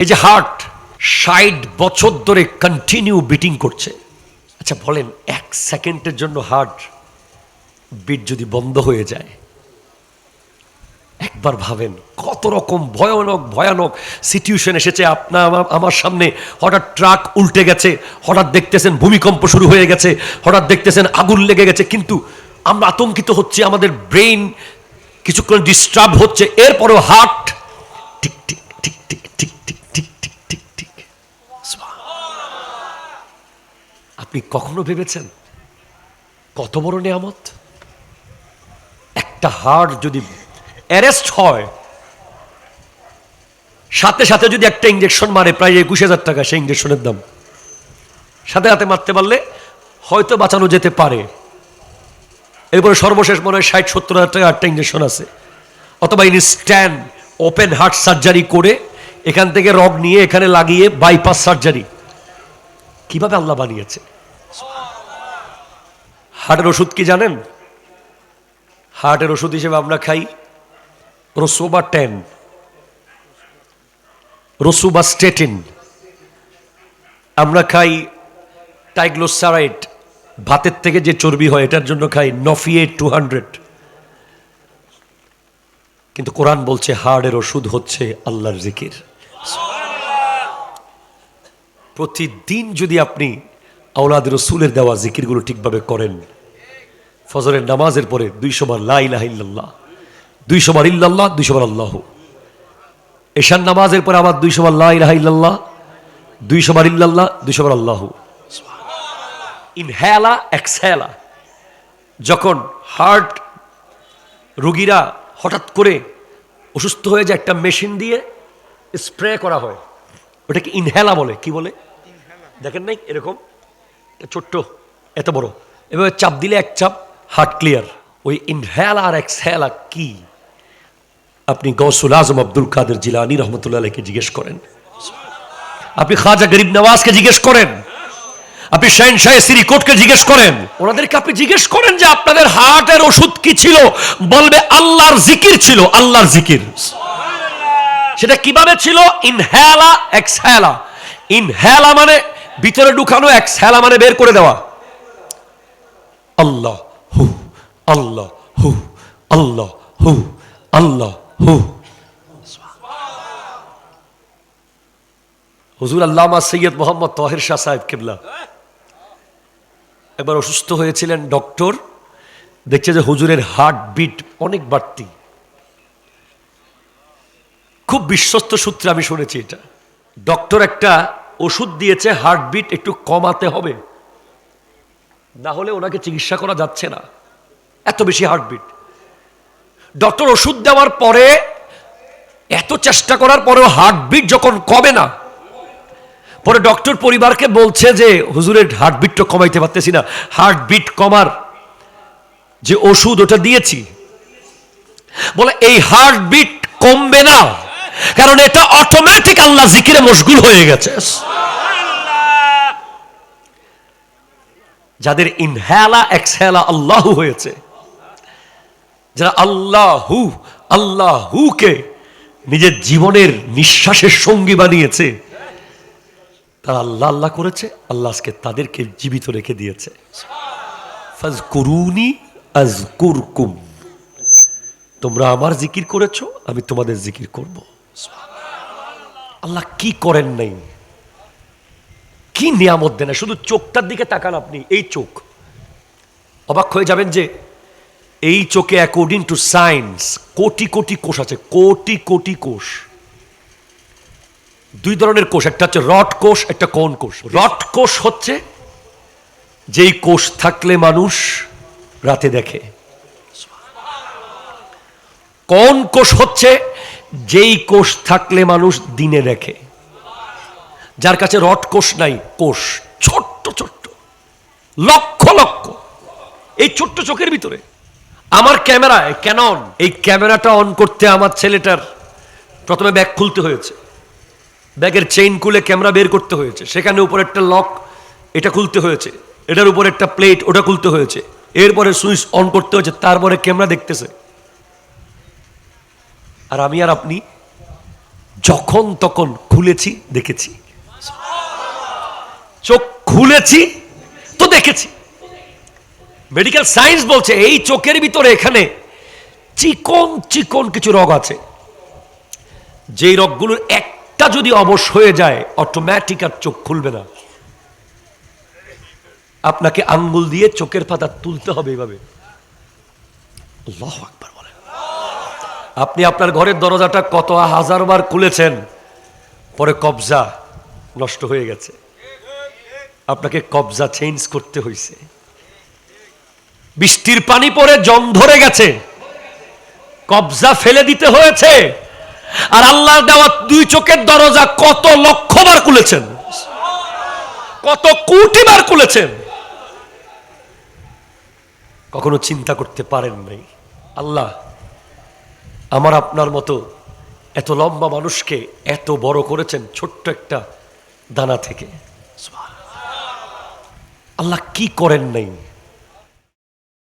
এই যে হার্ট, ষাট বছর ধরে কন্টিনিউ বিটিং করছে। আচ্ছা বলেন, এক সেকেন্ডের জন্য হার্ট বিট যদি বন্ধ হয়ে যায়, একবার ভাবেন, কত রকম ভয়ানক ভয়ানক সিচুয়েশন এসেছে আপনার, আমার- সামনে। হঠাৎ ট্রাক উল্টে গেছে, হঠাৎ দেখতেছেন ভূমিকম্প শুরু হয়ে গেছে, হঠাৎ দেখতেছেন আগুন লেগে গেছে, কিন্তু আমরা আতঙ্কিত হচ্ছে, আমাদের ব্রেন কিছুক্ষণ ডিস্টার্ব হচ্ছে, এরপরও হার্ট আপনি কখনো ভেবেছেন কত বড় নিয়ামত? একটা হার্ট যদি অ্যারেস্ট হয়, সাথে সাথে যদি একটা ইঞ্জেকশন মারে, প্রায় একুশ হাজার টাকা সেই ইঞ্জেকশনের দাম। সাথে সাথে মারতে পারলে হয়তো বাঁচানো যেতে পারে। এরপরে সর্বশেষ মনে হয় ষাট, সত্তর হাজার টাকা একটা ইঞ্জেকশন আছে। অথবা ইনস্ট্যান্ড ওপেন হার্ট সার্জারি করে এখান থেকে রগ নিয়ে এখানে লাগিয়ে বাইপাস সার্জারি কীভাবে আল্লাহ বানিয়েছে? হার্টের ওষুধ কি জানেন? হার্টের ওষুধ হিসেবে আমরা খাই রসোবা টেন, রসুবা স্টেটিন। আমরা খাই টাইগ্লোসারাইট ভাতের থেকে যে চর্বি হয় এটার জন্য খাই নফিয়েট টু হান্ড্রেড। কিন্তু কোরআন বলছে হার্টের ওষুধ হচ্ছে আল্লাহর জিকির। প্রতিদিন যদি আপনি আওলাদ রসুলের দেওয়া জিকিরগুলো ঠিকভাবে করেন ফজরের নামাজের পরে দুইশো বার লা ইলাহা ইল্লাল্লাহ, দুইশো বার ইল্লাল্লাহ, দুইশো বার আল্লাহ। এশান নামাজের পরে আবার দুইশো বার লা ইলাহা ইল্লাল্লাহ, দুইশো বার ইল্লাল্লাহ, দুইশো বার আল্লাহ। ইনহেলা এক্সহেলা, যখন হার্ট রুগীরা হঠাৎ করে অসুস্থ হয়ে যায় একটা মেশিন দিয়ে স্প্রে করা হয়। ওটাকে ইনহেলা বলে, কি বলে? দেখেন নাই? এরকম ছোট্ট, এত বড়। এভাবে চাপ দিলে এক চাপ হার্ট ক্লিয়ার ওই ইনহেলা আর এক্সহেলা কি? আপনি গৌসুল আজম আব্দুল কাদের জিলানি রহমতুল্লাহ আলাইকে জিজ্ঞেস করেন। আপনি খাজা গরিব নওয়াজকে জিজ্ঞেস করেন। আপনি শাহিন শাহ সিরিকোটকে জিজ্ঞেস করেন। ওনাদেরকে আপনি জিজ্ঞেস করেন যে আপনাদের হার্টের ওষুধ কি ছিল? বলবে আল্লাহর জিকির ছিল, আল্লাহর জিকির। সেটা কীভাবে ছিল? ইনহেলা এক্সহেলা ইনহেলা মানে ভিতরে ঢুকানো এক্সহেলা মানে বের করে দেওয়া। আল্লাহ। আল্লাহ হু আল্লাহ হু আল্লাহ হু। হুজুর আল্লামা সৈয়দ মোহাম্মদ তহের শাহ সাহেব কেবলা। একবার অসুস্থ হয়েছিলেন ডক্টর, দেখছে যে হুজুরের হার্ট বিট অনেক বাড়তি। খুব বিশ্বস্ত সূত্রে আমি শুনেছি এটা। ডক্টর একটা ওষুধ দিয়েছে, হার্টবিট একটু কমাতে হবে। না হলে ওনাকে চিকিৎসা করা যাচ্ছে না। এত বেশি হার্টবিট ডক্টর ওষুধ দেওয়ার পরে, এত চেষ্টা করার পরেও হার্টবিট যখন কমে না, পরে ডক্টর পরিবারকে বলছে যে, হুজুরের হার্টবিটটা কমাইতে পারতেছি না। হার্টবিট কমার যে ওষুধ ওটা দিয়েছি। বলে, এই হার্টবিট কমবে না, কারণ এটা অটোমেটিক আল্লাহ জিকিরে মশগুল হয়ে গেছে। যাদের ইনহেলা এক্সহেলা আল্লাহ হয়েছে যারা আল্লাহু, আল্লাহুকে নিজের জীবনের নিঃশ্বাসের সঙ্গী বানিয়েছে, তারা আল্লাহ আল্লাহ করেছে, আল্লাহ আজকে তাদেরকে জীবিত রেখে দিয়েছে। তোমরা আমার জিকির করেছ, আমি তোমাদের জিকির করব। আল্লাহ কি করেন নাই? কি নিয়ামত দেন শুধু চোখটার দিকে তাকান আপনি, এই চোখ। অবাক হয়ে যাবেন যে এই চোখে according to science crore crore কোষ আছে, কোটি কোটি কোষ। দুই ধরনের কোষ, একটা হচ্ছে রড কোষ, একটা কোন কোষ। রড কোষ হচ্ছে যেই কোষ থাকলে মানুষ রাতে দেখে। কোন কোষ হচ্ছে যেই কোষ থাকলে মানুষ দিনে দেখে। যার কাছে রড কোষ নাই, কোষ ছোট্ট ছোট্ট, লক্ষ লক্ষ, এই ছোট্ট চোখের ভিতরে। আমার ক্যামেরায় ক্যানন এই ক্যামেরাটা অন করতে আমার ছেলেটার প্রথমে ব্যাগ খুলতে হয়েছে। ব্যাগের চেইন খুলে ক্যামেরা বের করতে হয়েছে। সেখানে উপরে একটা লক এটা খুলতে হয়েছে। এটার উপর একটা প্লেট ওটা খুলতে হয়েছে। এরপরে সুইচ অন করতে হয়েছে, তারপরে ক্যামেরা দেখতেছে। আর আমি আর আপনি যখন তখন খুলেছি, দেখেছি। চোখ খুলেছি, তো দেখেছি। মেডিকেল সায়েন্স বলছে, এই চোখের ভিতরে এখানে চিকন চিকন কিছু রগ আছে। যেই রগগুলোর একটা যদি অবশ হয়ে যায় অটোমেটিক আর চোখ খুলবে না। আপনাকে আঙ্গুল দিয়ে চোখের পাতা তুলতে হবে এইভাবে আপনি আপনার ঘরের দরজাটা কত হাজার বার খুলেছেন, পরে কবজা নষ্ট হয়ে গেছে। আপনাকে কবজা চেঞ্জ করতে হয়েছে বৃষ্টির পানি পরে জম ধরে গেছে। কবজা ফেলে দিতে হয়েছে। আর আল্লাহ দেওয়া দুই চোখের দরজা কত লক্ষবার খুলেছেন। কত কোটি বার খুলেছেন। কখনো চিন্তা করতে পারেন নাই। আল্লাহ, আমার আপনার মতো এত লম্বা মানুষকে এত বড় করেছেন ছোট্ট একটা দানা থেকে। আল্লাহ কি করেন নাই?